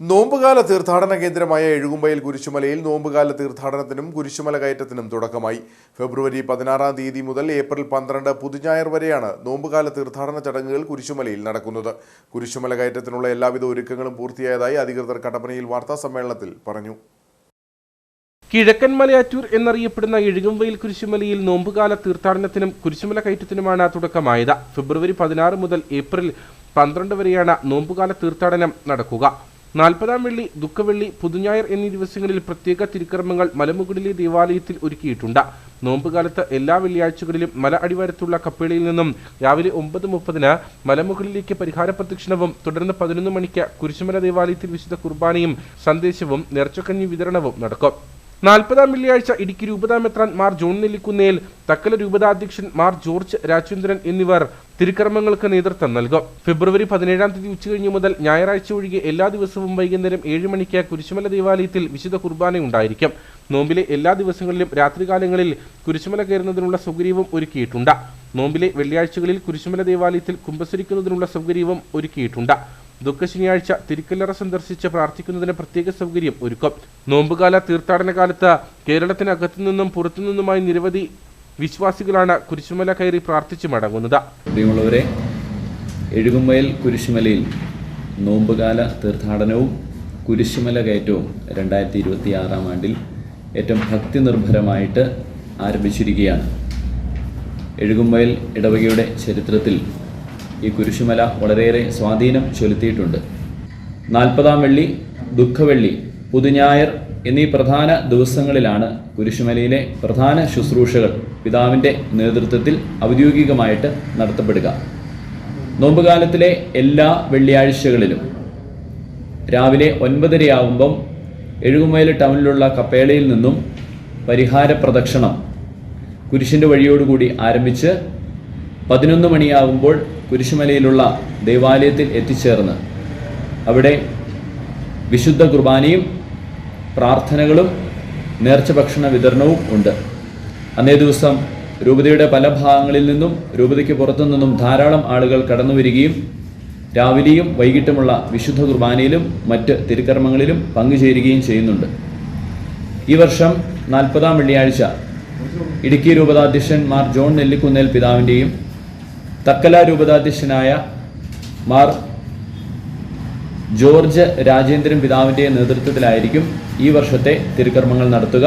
നോമ്പുകാല തീർത്ഥാടന കേന്ദ്രമായ എഴുകുമ്പയിൽ കുരിശുമലയിൽ നോമ്പുകാല തീർത്ഥാടനത്തിനും കുരിശുമല കയറ്റത്തിനും തുടക്കമായി. ഫെബ്രുവരി പതിനാറാം തീയതി മുതൽ ഏപ്രിൽ പന്ത്രണ്ട് പുതുഞായർ വരെയാണ് നോമ്പുകാല തീർത്ഥാടന ചടങ്ങുകൾ കുരിശുമലയിൽ നടക്കുന്നത്. കുരിശുമല കയറ്റത്തിനുള്ള എല്ലാവിധ ഒരുക്കങ്ങളും പൂർത്തിയായതായി അധികൃതർ കട്ടപ്പനയിൽ വാർത്താ സമ്മേളനത്തിൽ പറഞ്ഞു. കിഴക്കൻ മലയാറ്റൂർ എന്നറിയപ്പെടുന്ന എഴുകുംവയിൽ കുരിശുമലയിൽ നോമ്പുകാല തീർത്ഥാടനത്തിനും കുരിശുമല കയറ്റത്തിനുമാണ് തുടക്കമായത്. ഫെബ്രുവരി പതിനാറ് മുതൽ ഏപ്രിൽ പന്ത്രണ്ട് വരെയാണ് നോമ്പുകാല തീർത്ഥാടനം നടക്കുക. നാൽപ്പതാം വെള്ളി ദുഃഖവെള്ളി പുതുഞായർ എന്നീ ദിവസങ്ങളിൽ പ്രത്യേക തിരുക്കർമ്മങ്ങൾ മലമുകളിലെ ദേവാലയത്തിൽ ഒരുക്കിയിട്ടുണ്ട്. നോമ്പുകാലത്ത് എല്ലാ വെള്ളിയാഴ്ചകളിലും മല അടിവാരത്തുള്ള കപ്പേളിയിൽ നിന്നും രാവിലെ ഒമ്പത് മുപ്പതിന് മലമുകളിലേക്ക് പരിഹാര പ്രദക്ഷിണവും തുടർന്ന് പതിനൊന്ന് മണിക്ക് കുരിശുമല ദേവാലയത്തിൽ വിശുദ്ധ കുർബാനയും സന്ദേശവും നേർച്ചക്കഞ്ഞി വിതരണവും നടക്കും. നാൽപ്പതാം വെള്ളിയാഴ്ച ഇടുക്കി രൂപതാമെത്രാൻ മാർ ജോൺ നെല്ലിക്കുന്നേൽ തക്കല രൂപതാധ്യക്ഷൻ മാർ ജോർജ് രാജേന്ദ്രൻ എന്നിവർ തിരുക്കർമ്മങ്ങൾക്ക് നേതൃത്വം നൽകും. ഫെബ്രുവരി പതിനേഴാം തീയതി ഉച്ചകഴിഞ്ഞ് മുതൽ ഞായറാഴ്ച ഒഴികെ എല്ലാ ദിവസവും വൈകുന്നേരം ഏഴ് മണിക്ക് കുരിശുമല ദേവാലയത്തിൽ വിശുദ്ധ കുർബാന ഉണ്ടായിരിക്കും. നോമ്പിലെ എല്ലാ ദിവസങ്ങളിലും രാത്രികാലങ്ങളിൽ കുരിശുമല കയറുന്നതിനുള്ള സൗകര്യവും ഒരുക്കിയിട്ടുണ്ട്. നോമ്പിലെ വെള്ളിയാഴ്ചകളിൽ കുരിശുമല ദേവാലയത്തിൽ കുമ്പസരിക്കുന്നതിനുള്ള സൗകര്യവും ഒരുക്കിയിട്ടുണ്ട്. ദുഃഖ ശനിയാഴ്ച തിരുക്കല്ലറ സന്ദർശിച്ച് പ്രാർത്ഥിക്കുന്നതിന് പ്രത്യേക സൗകര്യം ഒരുക്കും. നോമ്പുകാല തീർത്ഥാടന കാലത്ത് കേരളത്തിനകത്തു നിന്നും പുറത്തുനിന്നുമായി നിരവധി വിശ്വാസികളാണ് കുരിശുമല കയറി പ്രാർത്ഥിച്ചു മടങ്ങുന്നത്. പ്രിയമുള്ളവരെ എഴുകുമ്പയൽ കുരിശുമലയിൽ നോമ്പുകാല തീർത്ഥാടനവും കുരിശുമല കയറ്റവും രണ്ടായിരത്തി ഇരുപത്തി ആറാം ആണ്ടിൽ ഏറ്റവും ഭക്തി നിർഭരമായിട്ട് ആരംഭിച്ചിരിക്കുകയാണ്. എഴുകുമ്പയൽ ഇടവകയുടെ ചരിത്രത്തിൽ ഈ കുരിശുമല വളരെയേറെ സ്വാധീനം ചെലുത്തിയിട്ടുണ്ട്. നാൽപ്പതാം വെള്ളി ദുഃഖവെള്ളി പുതുഞായർ എന്നീ പ്രധാന ദിവസങ്ങളിലാണ് കുരിശുമലയിലെ പ്രധാന ശുശ്രൂഷകൾ പിതാവിന്റെ നേതൃത്വത്തിൽ ഔദ്യോഗികമായിട്ട് നടത്തപ്പെടുക. നോമ്പുകാലത്തിലെ എല്ലാ വെള്ളിയാഴ്ചകളിലും രാവിലെ ഒൻപതരയാവുമ്പം എഴുകുമേൽ ടൗണിലുള്ള കപ്പേളയിൽ നിന്നും പരിഹാര പ്രദക്ഷിണം കുരിശിന്റെ വഴിയോടുകൂടി ആരംഭിച്ച് പതിനൊന്ന് മണിയാകുമ്പോൾ കുരിശുമലയിലുള്ള ദേവാലയത്തിൽ എത്തിച്ചേർന്ന് അവിടെ വിശുദ്ധ കുർബാനയും പ്രാർത്ഥനകളും നേർച്ച ഭക്ഷണ വിതരണവും ഉണ്ട്. അന്നേ ദിവസം രൂപതയുടെ പല ഭാഗങ്ങളിൽ നിന്നും രൂപതയ്ക്ക് പുറത്തു നിന്നും ധാരാളം ആളുകൾ കടന്നു വരികയും രാവിലെയും വൈകിട്ടുമുള്ള വിശുദ്ധ കുർബാനയിലും മറ്റ് തിരുക്കർമ്മങ്ങളിലും പങ്കുചേരുകയും ചെയ്യുന്നുണ്ട്. ഈ വർഷം നാൽപ്പതാം വെള്ളിയാഴ്ച ഇടുക്കി രൂപതാധ്യക്ഷൻ മാർ ജോൺ നെല്ലിക്കുന്നേൽ പിതാവിന്റെയും തക്കല രൂപതാധ്യക്ഷനായ മാർ ജോർജ് രാജേന്ദ്രൻ പിതാവിന്റെ നേതൃത്വത്തിലായിരിക്കും ഈ വർഷത്തെ തിരുക്കർമ്മങ്ങൾ നടത്തുക.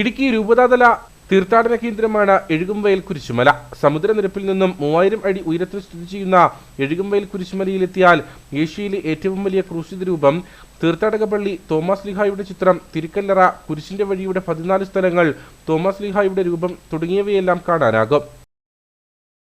ഇടുക്കി രൂപതാതല തീർത്ഥാടന കേന്ദ്രമാണ് എഴുകുംവയൽ കുരിശുമല. സമുദ്രനിരപ്പിൽ നിന്നും മൂവായിരം അടി ഉയരത്തിൽ സ്ഥിതി ചെയ്യുന്ന എഴുകുംവയൽ കുരിശുമലയിലെത്തിയാൽ ഏഷ്യയിലെ ഏറ്റവും വലിയ ക്രൂശിത രൂപം തീർത്ഥാടക പള്ളി തോമസ് ലിഹായുടെ ചിത്രം തിരുക്കല്ലറ കുരിശിന്റെ വഴിയുടെ പതിനാല് സ്ഥലങ്ങൾ തോമസ് ലിഹായുടെ രൂപം തുടങ്ങിയവയെല്ലാം കാണാനാകും.